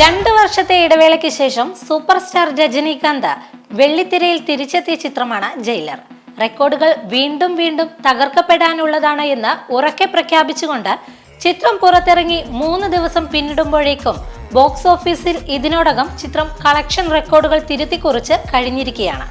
രണ്ടു വർഷത്തെ ഇടവേളയ്ക്ക് ശേഷം സൂപ്പർ സ്റ്റാർ രജനീകാന്ത് വെള്ളിത്തിരയിൽ തിരിച്ചെത്തിയ ചിത്രമാണ് ജയിലർ. റെക്കോർഡുകൾ വീണ്ടും വീണ്ടും തകർക്കപ്പെടാനുള്ളതാണ് എന്ന് ഉറക്കെ പ്രഖ്യാപിച്ചുകൊണ്ട് ചിത്രം പുറത്തിറങ്ങി മൂന്ന് ദിവസം പിന്നിടുമ്പോഴേക്കും ബോക്സ് ഓഫീസിൽ ഇതിനോടകം ചിത്രം കളക്ഷൻ റെക്കോർഡുകൾ തിരുത്തിക്കുറിച്ച് കഴിഞ്ഞിരിക്കുകയാണ്.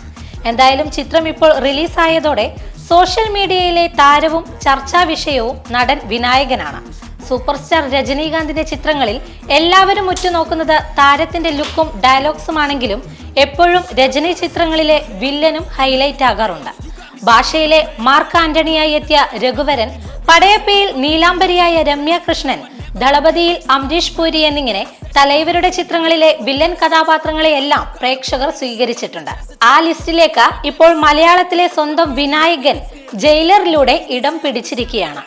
എന്തായാലും ചിത്രം ഇപ്പോൾ റിലീസായതോടെ സോഷ്യൽ മീഡിയയിലെ താരവും ചർച്ചാ വിഷയവും നടൻ വിനായകനാണ്. സൂപ്പർ സ്റ്റാർ രജനീകാന്തിന്റെ ചിത്രങ്ങളിൽ എല്ലാവരും ഉറ്റുനോക്കുന്നത് താരത്തിന്റെ ലുക്കും ഡയലോഗ്സുമാണെങ്കിലും എപ്പോഴും രജനി ചിത്രങ്ങളിലെ വില്ലനും ഹൈലൈറ്റ് ആകാറുണ്ട്. ഭാഷയിലെ മാർക്ക് ആന്റണിയായി എത്തിയ രഘുവരൻ പടയപ്പയിൽ നീലാംബരിയായ രമ്യ കൃഷ്ണൻ ദളപതിയിൽ അംരീഷ് പുരി എന്നിങ്ങനെ തലൈവരുടെ ചിത്രങ്ങളിലെ വില്ലൻ കഥാപാത്രങ്ങളെയെല്ലാം പ്രേക്ഷകർ സ്വീകരിച്ചിട്ടുണ്ട്. ആ ലിസ്റ്റിലേക്ക് ഇപ്പോൾ മലയാളത്തിലെ സ്വന്തം വിനായകൻ ജയിലറിലൂടെ ഇടം പിടിച്ചിരിക്കുകയാണ്.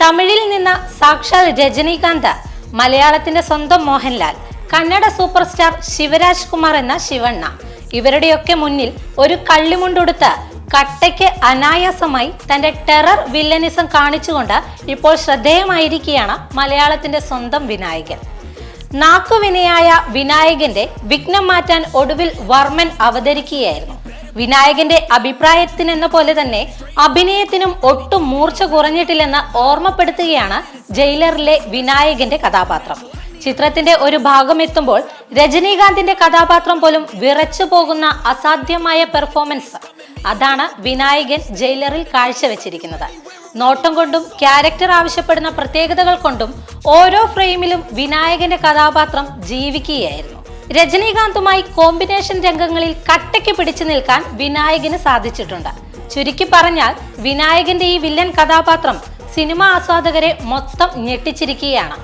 തമിഴിൽ നിന്ന് സാക്ഷാൽ രജനീകാന്ത് മലയാളത്തിന്റെ സ്വന്തം മോഹൻലാൽ കന്നഡ സൂപ്പർ സ്റ്റാർ ശിവരാജ് കുമാർ എന്ന ശിവണ്ണ. ഇവരുടെയൊക്കെ മുന്നിൽ ഒരു കള്ളിമുണ്ടുടുത്ത് കട്ടയ്ക്ക് അനായാസമായി തന്റെ ടെറർ വില്ലനിസം കാണിച്ചുകൊണ്ട് ഇപ്പോൾ ശ്രദ്ധേയമായിരിക്കുകയാണ് മലയാളത്തിന്റെ സ്വന്തം വിനായകൻ. നാക്കുവിനയായ വിനായകന്റെ വിഘ്നം മാറ്റാൻ ഒടുവിൽ വർമ്മൻ അവതരിക്കുകയായിരുന്നു. വിനായകന്റെ അഭിപ്രായത്തിനെന്ന പോലെ തന്നെ അഭിനയത്തിനും ഒട്ടും മൂർച്ച കുറഞ്ഞിട്ടില്ലെന്ന് ഓർമ്മപ്പെടുത്തുകയാണ് ജയിലറിലെ വിനായകന്റെ കഥാപാത്രം. ചിത്രത്തിന്റെ ഒരു ഭാഗം എത്തുമ്പോൾ രജനീകാന്തിന്റെ കഥാപാത്രം പോലും വിറച്ചു പോകുന്ന അസാധ്യമായ പെർഫോമൻസ്. അതാണ് വിനായകൻ ജയിലറിൽ കാഴ്ചവെച്ചിരിക്കുന്നത്. നോട്ടം കൊണ്ടും ക്യാരക്ടർ ആവശ്യപ്പെടുന്ന പ്രത്യേകതകൾ കൊണ്ടും ഓരോ ഫ്രെയിമിലും വിനായകന്റെ കഥാപാത്രം ജീവിക്കുകയായിരുന്നു. രജനീകാന്തുമായി കോമ്പിനേഷൻ രംഗങ്ങളിൽ കട്ടയ്ക്ക് പിടിച്ചു നിൽക്കാൻ വിനായകന് സാധിച്ചിട്ടുണ്ട്. ചുരുക്കി പറഞ്ഞാൽ വിനായകന്റെ ഈ വില്ലൻ കഥാപാത്രം സിനിമ ആസ്വാദകരെ മൊത്തം ഞെട്ടിച്ചിരിക്കുകയാണ്.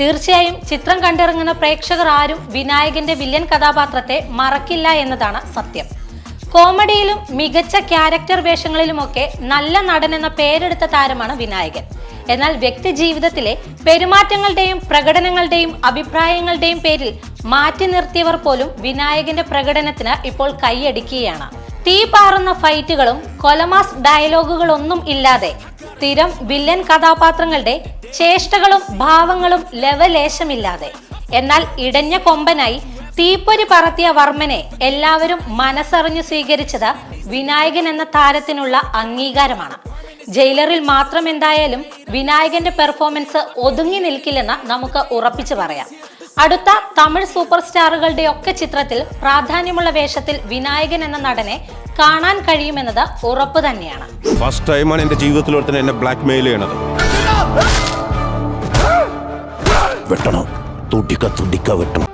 തീർച്ചയായും ചിത്രം കണ്ടിറങ്ങുന്ന പ്രേക്ഷകർ ആരും വിനായകന്റെ വില്ലൻ കഥാപാത്രത്തെ മറക്കില്ല എന്നതാണ് സത്യം. കോമഡിയിലും മികച്ച ക്യാരക്ടർ വേഷങ്ങളിലുമൊക്കെ നല്ല നടൻ എന്ന പേരെടുത്ത താരമാണ് വിനായകൻ. എന്നാൽ വ്യക്തിജീവിതത്തിലെ പെരുമാറ്റങ്ങളുടെയും പ്രകടനങ്ങളുടെയും അഭിപ്രായങ്ങളുടെയും പേരിൽ മാറ്റി നിർത്തിയവർ പോലും വിനായകന്റെ പ്രകടനത്തിന് ഇപ്പോൾ കൈയടിക്കുകയാണ്. തീ പാറുന്ന ഫൈറ്റുകളും കൊലമാസ് ഡയലോഗുകളൊന്നും ഇല്ലാതെ സ്ഥിരം വില്ലൻ കഥാപാത്രങ്ങളുടെ ചേഷ്ടകളും ഭാവങ്ങളും ലവലേശമില്ലാതെ. എന്നാൽ ഇടഞ്ഞ കൊമ്പനായി തീപ്പൊരി പറത്തിയ വർമ്മനെ എല്ലാവരും മനസ്സറിഞ്ഞു സ്വീകരിച്ചത് വിനായകൻ എന്ന താരത്തിനുള്ള അംഗീകാരമാണ്. ജയിലറിൽ മാത്രം എന്തായാലും വിനായകന്റെ പെർഫോമൻസ് ഒതുങ്ങി നിൽക്കില്ലെന്ന് നമുക്ക് ഉറപ്പിച്ചു പറയാം. അടുത്ത തമിഴ് സൂപ്പർ സ്റ്റാറുകളുടെ ഒക്കെ ചിത്രത്തിൽ പ്രാധാന്യമുള്ള വേഷത്തിൽ വിനായകൻ എന്ന നടനെ കാണാൻ കഴിയുമെന്നത് ഉറപ്പ് തന്നെയാണ്. ഫസ്റ്റ് ടൈമാണ് എന്റെ ജീവിതത്തിൽ ഒരുത്തൻ എന്നെ ബ്ലാക്ക് മെയിൽ ചെയ്യണത്. വെട്ടണം. തുടിക്ക തുടിക്ക വെട്ടണം.